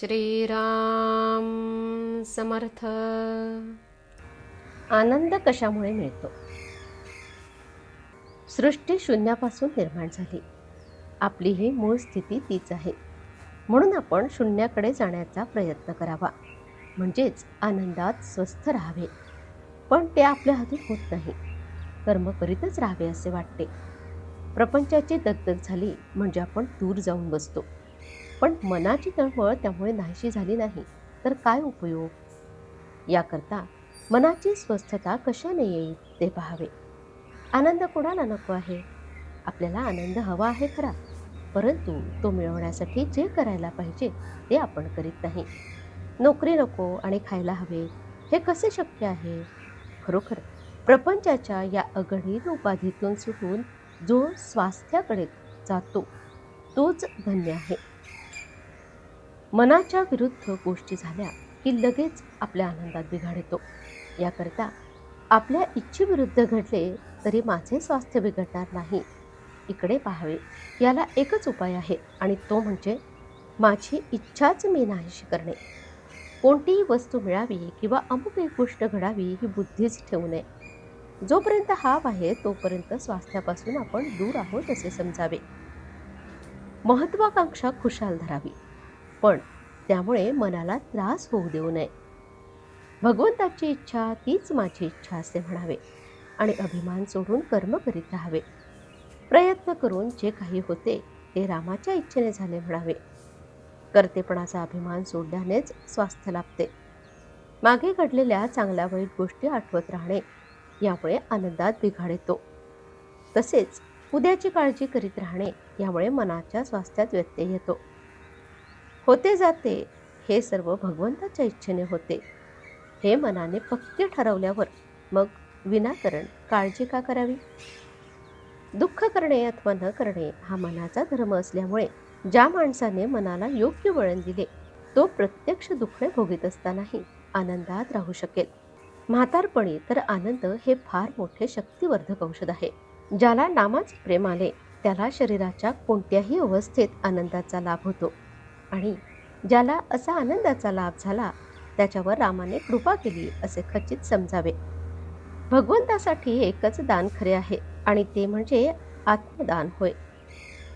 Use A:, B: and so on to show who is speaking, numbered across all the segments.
A: श्रीराम समर्थ.
B: आनंद कशामुळे मिळतो? सृष्टी शून्यापासून निर्माण झाली. आपली ही मूळ स्थिती तीच आहे. म्हणून आपण शून्याकडे जाण्याचा प्रयत्न करावा. म्हणजेच आनंदात स्वस्थ राहावे. पण ते आपल्या हाती होत नाही. कर्म करीतच राहावे असे वाटते. प्रपंचाची दगदग झाली म्हणजे आपण दूर जाऊन बसतो. पण मनाची तळमळ त्यामुळे नाहीशी झाली नाही. तर काय उपयोग? याकरता मनाची स्वस्थता कशाने येईल ते पाहावे. आनंद कोणाला नको आहे? आपल्याला आनंद हवा आहे खरा. परंतु तो मिळवण्यासाठी जे करायला पाहिजे ते आपण करीत नाही. नोकरी नको आणि खायला हवे हे कसे शक्य आहे? खरोखर प्रपंचाच्या या अगणित उपाधीतून सुटून जो स्वास्थ्याकडे जातो तोच धन्य आहे. मनाच्या विरुद्ध गोष्टी झाल्या की लगेच आपल्या आनंदात बिघाड येतो. याकरता आपल्या इच्छेविरुद्ध घडले तरी माझे स्वास्थ्य बिघडणार नाही. इकडे पाहावे याला एकच उपाय आहे आणि तो म्हणजे माझी इच्छाच मी नाहीशी करणे. कोणतीही वस्तू मिळावी किंवा अमुक एक गोष्ट घडावी ही बुद्धीच ठेवू नये. जोपर्यंत हाव आहे तोपर्यंत स्वास्थ्यापासून आपण दूर आहोत असे समजावे. महत्वाकांक्षा खुशाल धरावी. पण त्यामुळे मनाला त्रास होऊ देऊ नये. भगवंताची इच्छा तीच माझी इच्छा असे म्हणावे आणि अभिमान सोडून कर्म करीत राहावे. प्रयत्न करून जे काही होते ते रामाच्या इच्छेने झाले म्हणावे. कर्तेपणाचा अभिमान सोडल्यानेच स्वास्थ्य लाभते. मागे घडलेल्या चांगल्या वाईट गोष्टी आठवत राहणे यामुळे आनंदात बिघाड येतो. तसेच उद्याची काळजी करीत राहणे यामुळे मनाच्या स्वास्थ्यात व्यत्यय येतो. होते जाते. हे सर्व भगवंताच्या इच्छेने होते. हे मनाने पक्के ठरवल्यावर मग विनाकारण काळजी का करावी? दुःख करणे अथवा न करणे हा मनाचा धर्म असल्यामुळे ज्या माणसाने मनाला योग्य वळण दिले तो प्रत्यक्ष दुःख भोगीत असतानाही आनंदात राहू शकेल. म्हातारपणी तर आनंद हे फार मोठे शक्तिवर्धक औषध आहे. ज्याला नामाचे प्रेम आले त्याला शरीराच्या कोणत्याही अवस्थेत आनंदाचा लाभ होतो. आणि ज्याला असा आनंदाचा लाभ झाला त्याच्यावर रामाने कृपा केली असे खचित समजावे. भगवंतासाठी एकच दान खरे आहे आणि ते म्हणजे आत्मदान होय.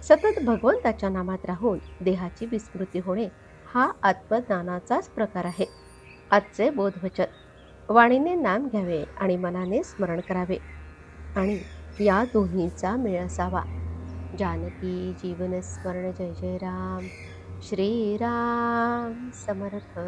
B: सतत भगवंताच्या नामात राहून देहाची विस्मृती होणे हा आत्मदानाचाच प्रकार आहे. आजचे बोधवचन. वाणीने नाम घ्यावे आणि मनाने स्मरण करावे. आणि या दोन्हीचा मेळ असावा. जानकी जीवन स्मरण जय जय राम. श्रीराम समर्थ।